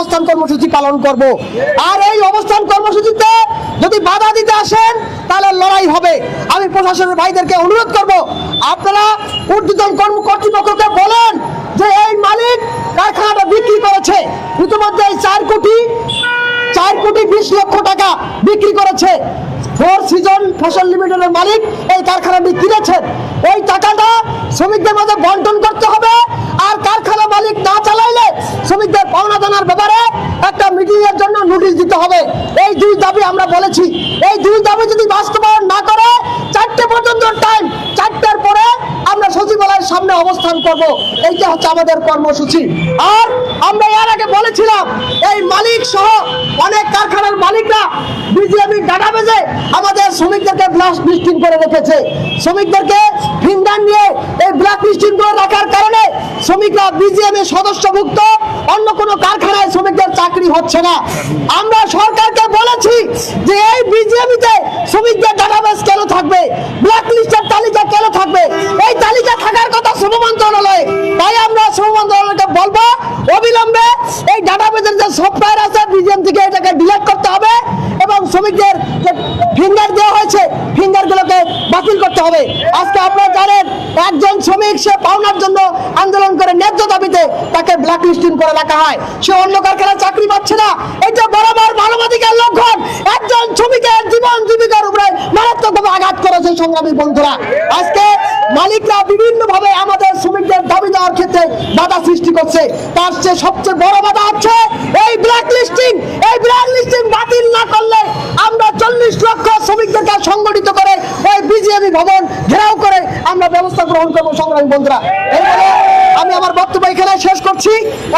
অবস্থান কর্মসূচি পালন করব। আর এই অবস্থান কর্মসূচিতে যদি বাধা দিতে আসেন, তাহলে লড়াই হবে। আমি প্রশাসনের ভাইদেরকে অনুরোধ করব, আপনারা ঊর্ধ্বতন কর্ম কর্তৃপক্ষকে বলেন যে এই মালিক কারখানাটা বিক্রি করেছে। ইতিমধ্যে এই চার কোটি চার কোটি বিশ লক্ষ টাকা বিক্রি করেছে। ফোর সিজন ফসল লিমিটেডের মালিক এই কারখানাটি কিনেছেন। ওই টাকাটা শ্রমিকদের মধ্যে বন্টন করতে হবে আর কারখানা মালিক না চালাইলে শ্রমিকদের পাওনা দানার ব্যাপারে একটা মিটিং এর জন্য নোটিশ দিতে হবে। এই দুই দাবি আমরা বলেছি। এই দুই দাবি যদি বাস্তবায়ন না করে, চারটে পর্যন্ত টাইম চারটের পরে আমরা সচিবালয়ের সামনে অবস্থান করব। এইটা হচ্ছে আমাদের কর্মসূচি। আর আমরা এর আগে বলেছিলাম, এই মালিক সহ অনেক কারখানার মালিকরা বিজিএমি ডাটাবেজে আমাদের শ্রমিকদেরকে ব্লাক লিস্টিং করে রেখেছে। শ্রমিকদেরকে ফিঙ্গার নিয়ে এই ব্ল্যাক লিস্টিং করে রাখার কারণে শ্রমিকরা বিজিএমে সদস্যভুক্ত, অন্য কোনো কারখানায় শ্রমিকদের চাকরি হচ্ছে না। আমরা সরকারকে বলেছি যে এই বিজিএমিতে শ্রমিকদের ডাটাবেস কেন থাকবে? ব্ল্যাক লিস্টের তালিকা কেন থাকবে? এই তালিকা থাকার কথা শ্রম মন্ত্রণালয়ে। তাই আমরা শ্রম মন্ত্রণালয়কে বলব, অবিলম্বে এই ডাটাবেসের যে সফটওয়্যার আছে বিজিএম থেকে এটাকে ডিলিট করতে হবে এবং শ্রমিকদের যে ফিঙ্গার দেওয়া হয়েছে ফিঙ্গারগুলোকে বাতিল করতে হবে। আজকে আপনারা জানেন, একজন শ্রমিক, সে পাওনার জন্য আন্দোলন করে ন্যায্য দাবিতে তাকে ব্ল্যাক লিস্টিং করে রাখা হয়। সে অন্য কারখানায় চাকরি পাচ্ছে না। এটা বরাবর মানবাধিকার লঙ্ঘন, একজন শ্রমিকের জীবন জীবিকার উপরে মারাত্মকভাবে আঘাত করেছে সংগ্রামী বন্ধুরা। আজকে মালিকরা বিভিন্ন ভাবে আমাদের শ্রমিকদের দাবি দেওয়ার ক্ষেত্রে বাধা সৃষ্টি করছে। তার চেয়ে সবচেয়ে বড় বাধা হচ্ছে এই ব্ল্যাক লিস্টিং এই ব্ল্যাক লিস্টিং বাতিল না করলে আমরা চল্লিশ লক্ষ শ্রমিকদেরকে সংগঠিত করে ওই বিজিএমই ভবন ঘেরাও করে আমরা ব্যবস্থা গ্রহণ করব বন্ধুরা। আমি আমার বক্তব্য এখানে শেষ করছি।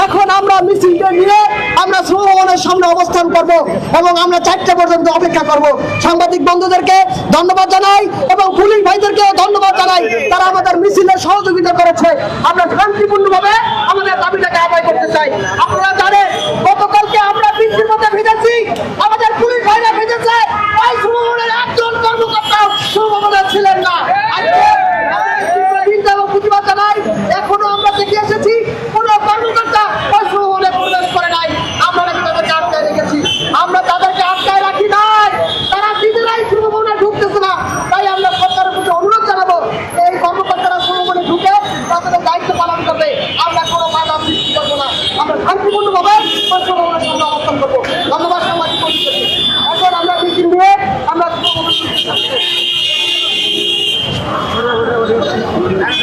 এখন আমরা মিছিলকে নিয়ে আমরা শ্রম ভবনের সামনে অবস্থান করব এবং আমরা চারটে পর্যন্ত অপেক্ষা করব। সাংবাদিক বন্ধুদেরকে ধন্যবাদ জানাই এবং পুলিশ ভাইদেরকে ধন্যবাদ জানাই। তারা আমাদের মিছিলে সহযোগিতা করেছে। আমরা শান্তিপূর্ণভাবে আমাদের দাবিটাকে আদায় করতে চাই। আপনারা জানেন গতকালকে আমরা বৃষ্টির মধ্যে ভিজেছি আমাদের পুলিশ ভাইরা ভিজেছে ওই শ্রম ভবনের একজন কর্মকর্তাও শ্রম ভবনে ছিলেন না আজকে আমরা তীব্র নিন্দা এবং প্রতিবাদ জানাই এখনও আমরা দেখে এসেছি কোন কর্মকর্তা ওই শ্রম ভবনে প্রবেশ করে নাই আমরা নাকি তাদেরকে আটকায় রেখেছি আমরা তাদেরকে আটকায় রাখি নাই তারা নিজেরাই শ্রম ভবনে ঢুকতেছে না তাই আমরা সরকারের প্রতি অনুরোধ জানাব এই কর্মকর্তারা শ্রম ভবনে ঢুকে তাদের দায়িত্ব পালন করবে আমরা কোনো বাধা সৃষ্টি করব না আমরা শান্তিপূর্ণভাবে ওই শ্রম ভবনের সামনে অবস্থান করব ধন্যবাদ সাংবাদিক পরিষদকে এখন আমরা মিছিল নিয়ে আমরা শ্রম ভবনে